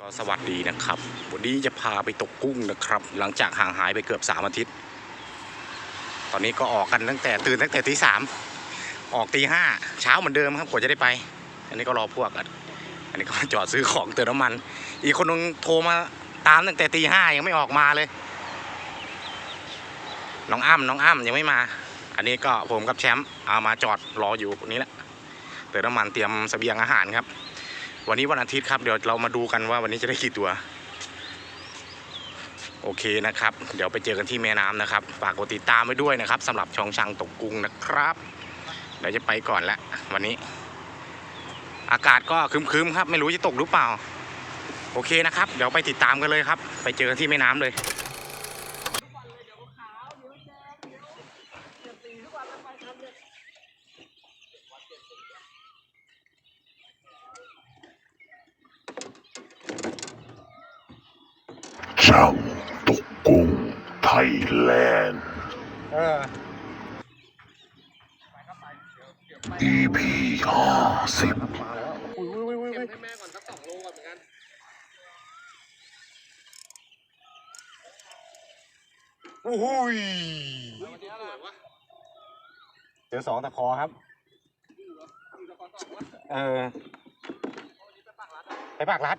ก็สวัสดีนะครับ วันนี้จะพาไปตกกุ้งนะครับ หลังจากห่างหายไปเกือบสามอาทิตย์ ตอนนี้ก็ออกกันตั้งแต่ตื่นตั้งแต่ตีสามออกตีห้าเช้าเหมือนเดิมครับกว่าจะได้ไป อันนี้ก็รอพวกอันนี้ก็จอดซื้อของเติมน้ำมัน อีกคนนึงโทรมาตามตั้งแต่ตีห้ายังไม่ออกมาเลย น้องอ้ำน้องอ้ำยังไม่มา อันนี้ก็ผมกับแชมป์เอามาจอดรออยู่นี้แหละเติมน้ำมันเตรียมเสบียงอาหารครับ วันนี้วันอาทิตย์ครับ เดี๋ยวเรามาดูกันว่าวันนี้จะได้กี่ตัว โอเคนะครับ เดี๋ยวไปเจอกันที่แม่น้ำนะครับ ฝากกดติดตามไว้ด้วยนะครับสำหรับช่องช่างตกกุ้งนะครับเดี๋ยวจะไปก่อนละววันนี้ อากาศก็ครึมๆครับ ไม่รู้จะตกหรือเปล่า โอเคนะครับ เดี๋ยวไปติดตามกันเลยครับ ไปเจอกันที่แม่น้ำเลย ช่างตกกุ้งไทยแล นด์เออ EP ห้าสิบเก็บให้แม่ก่อนสักสองโลก่อนเหมือนกันโอ้โหยวันนี้อะไรวะเจอสองตะคอครับอยู่ตะกอนสองวะเออวันนี้ไปปากร้านอะไปปากรัด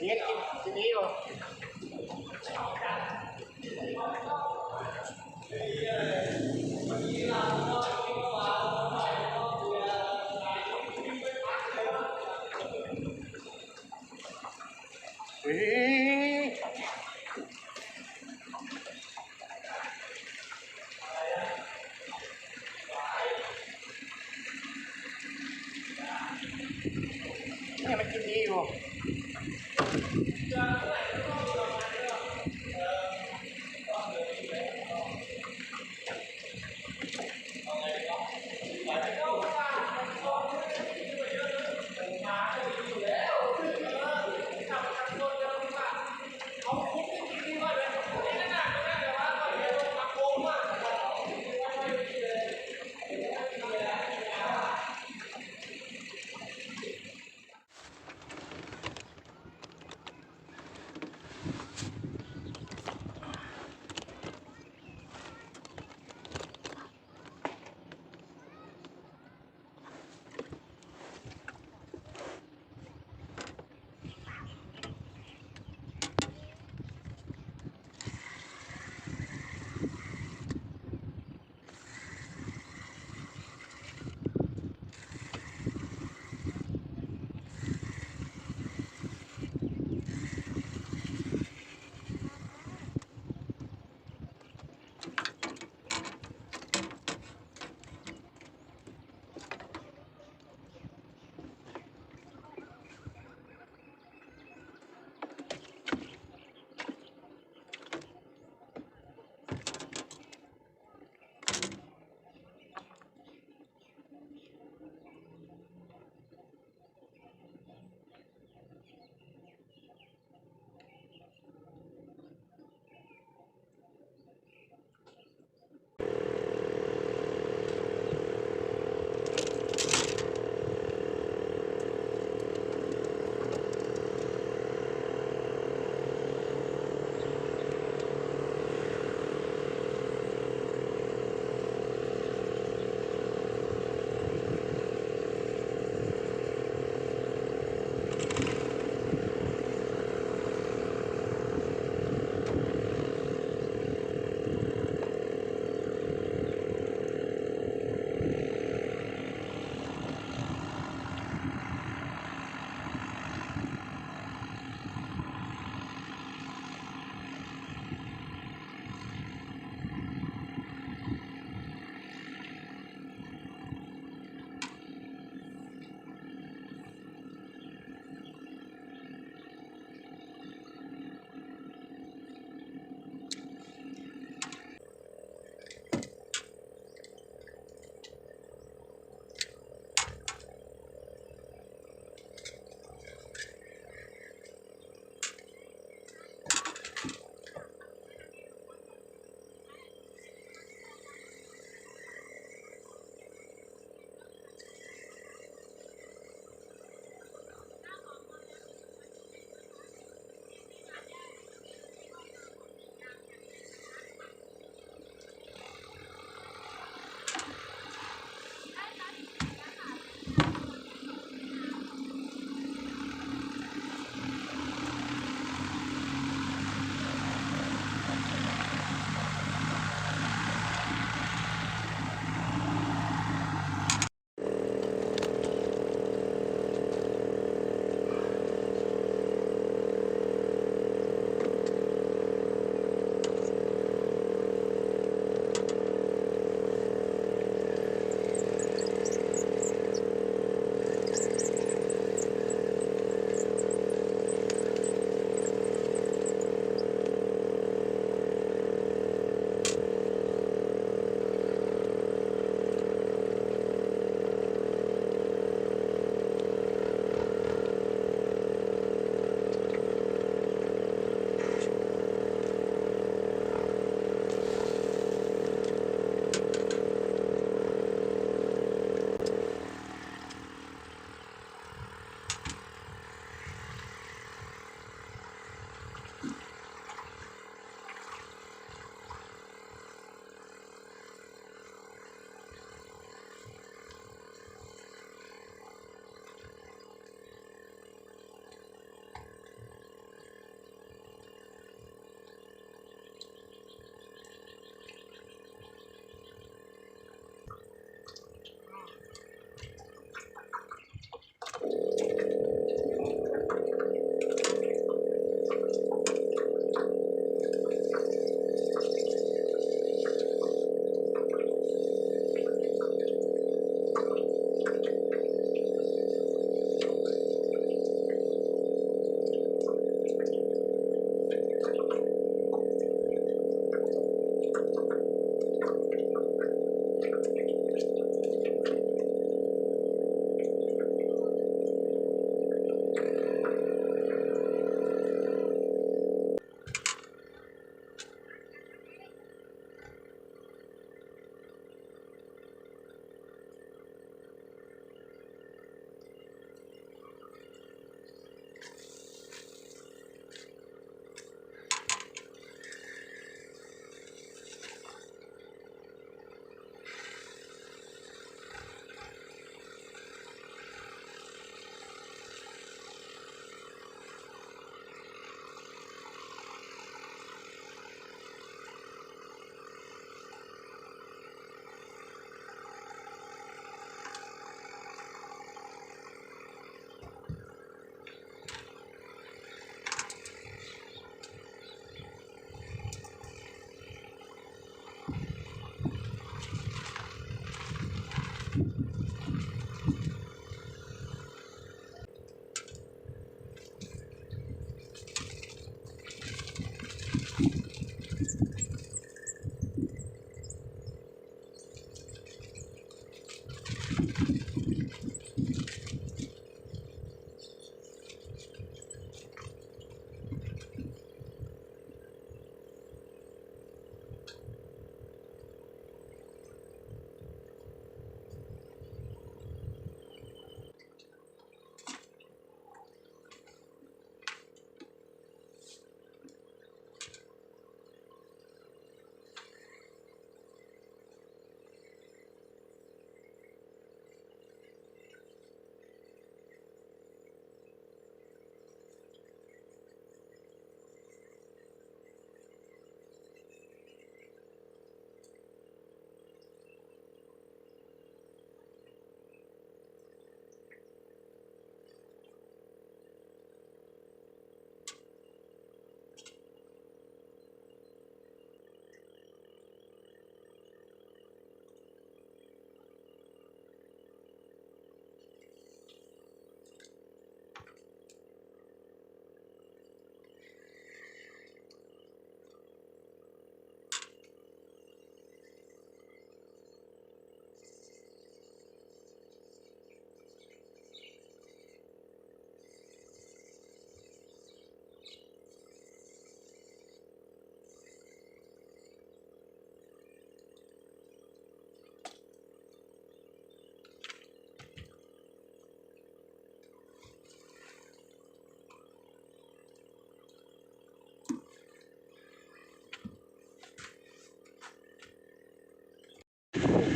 นี่ทีนี้อยู่เฮ้ย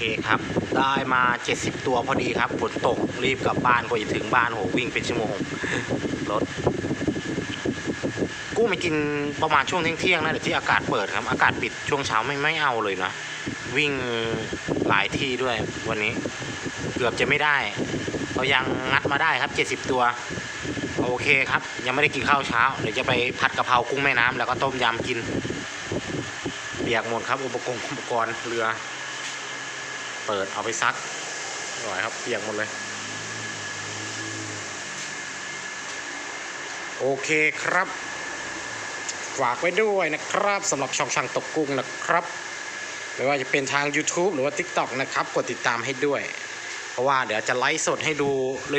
เคครับ ได้มา 70 ตัวพอดีครับฝนตกรีบกลับบ้านกว่าจะถึงบ้านโหวิ่งเป็นชั่วโมงรถกู้มากินประมาณช่วงเที่ยงๆนะเดี๋ยวที่อากาศเปิดครับ อากาศปิดช่วงเช้าไม่ไม่เอาเลยนะ วิ่งหลายที่ด้วยวันนี้ เกือบจะไม่ได้เรายังงัดมาได้ครับ 70 ตัว โอเคครับ ยังไม่ได้กินข้าวเช้าเดี๋ยวจะไปผัดกะเพรากุ้งแม่น้ำแล้วก็ต้มยำกินเปียกหมดครับอุปกรณ์อุปกรณ์เรือ เปิดเอาไปซักหน่อยครับเปียกหมดเลย โอเคครับ ฝากไว้ด้วยนะครับสำหรับช่องช่างตกกุ้งนะครับไม่ว่าจะเป็นทาง YouTube หรือว่า TikTok นะครับ กดติดตามให้ด้วย เพราะว่าเดี๋ยวจะไลฟ์สดให้ดู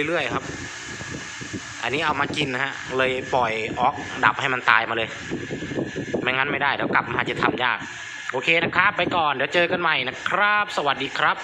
เรื่อยๆครับ อันนี้เอามากินนะฮะ เลยปล่อยออกดับให้มันตายมาเลย ไม่งั้นไม่ได้เดี๋ยวกลับมาจะทำยาก โอเคนะครับ ไปก่อน เดี๋ยวเจอกันใหม่นะครับ สวัสดีครับ